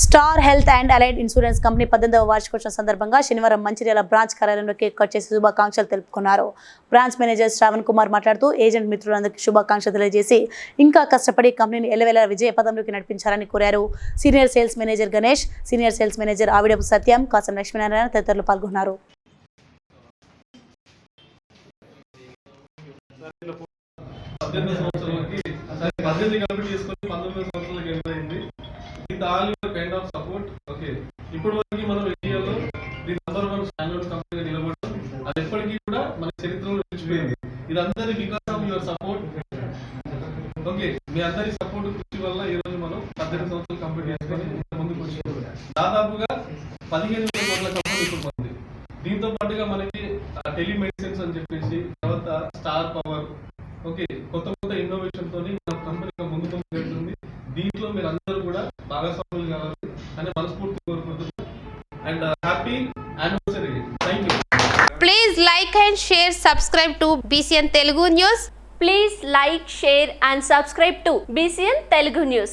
Star Health and Allied Insurance company పద్దెనిమిదవ వార్షికోత్సవం సందర్భంగా శనివారం మంచిర్యాల బ్రాంచ్ కార్యాలయంలో కేక్ కట్ చేసి శుభాకాంక్షలు తెలుపుకున్నారు. బ్రాంచ్ మేనేజర్ శ్రావణ్ కుమార్ మాట్లాడుతూ ఏజెంట్ మిత్రులందరికీ శుభాకాంక్షలు తెలియజేసి ఇంకా కష్టపడి కంపెనీని ఎల్లవేళ విజయ పదంలోకి నడిపించాలని కోరారు. Senior sales manager Ganesh senior sales manager ఆవిడపు Satyam Kasam Lakshminarayana తదితరులు పాల్గొన్నారు. పద్దెనిమిది సంవత్సరాలకి పద్దెనిమిది కంప్లీట్ చేసుకొని పంతొమ్మిది సంవత్సరాలకి అయింది with all your kind of support okay ఇప్పుడు వరకు మనం ఇండియాలో ది నంబర్ వన్ స్టాండర్డ్ కంపెనీగా నిలబడడం. అది ఎప్పటికీ కూడా మన చరిత్రలో నిలిచిపోయింది. ఇదందరి because of your support okay మీ అందరి సపోర్ట్ కృషి వల్ల ఈ రోజు మనం పద్దెనిమిది సంవత్సరాలు కంప్లీట్ చేసుకొని ముందుకు వచ్చాము దాదాపుగా పదిహేను వేల కోట్ల కంపెనీ ఇప్పుడు ఉంది. దీంతో పాటుగా మనకి టెలిమెడిసిన్స్ అని చెప్పేసి తర్వాత స్టార్ పవర్ ఓకే కొత్త కొత్త అని మనస్ఫూర్తి కోరుకుంటున్నాను and happy anniversary thank you Please like and share, subscribe to BCN Telugu News. Please like, share and subscribe to BCN Telugu News.